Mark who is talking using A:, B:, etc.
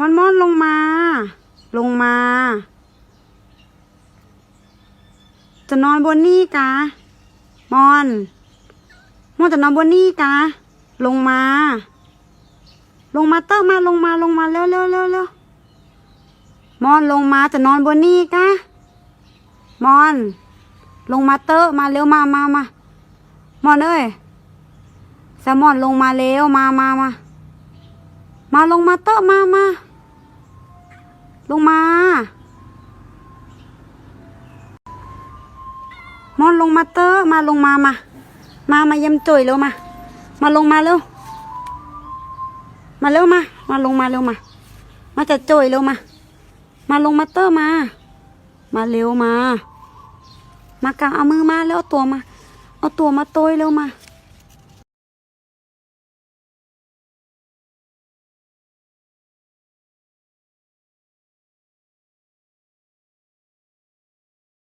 A: มอนมอนลงมา ลงมา จะนอนบนนี่กะมอนมอนจะนอนบนนี่กะลงมา ลงมาเตอร์มาลงมาลงมาเร็วเร็วเร็วเร็วมอนลงมาจะนอนบนนี่กะมอน ลงมาเตอร์มาเร็วมามามามอนเอ้ยแซลมอนลงมาเร็วมามามามาลงมาเตอร์มามา ลงมา มอนลงมาเตอร์มาลงมามา มามายี่ยมจุ๋ยเร็วมา มาลงมาเร็ว มาเร็วมา มาลงมาเร็วมา มาจัดจุ๋ยเร็วมา มาลงมาเตอร์มา มาเร็วมา มากางเอามือมาแล้วเอาตัวมา เอาตัวมาโตยเร็วมา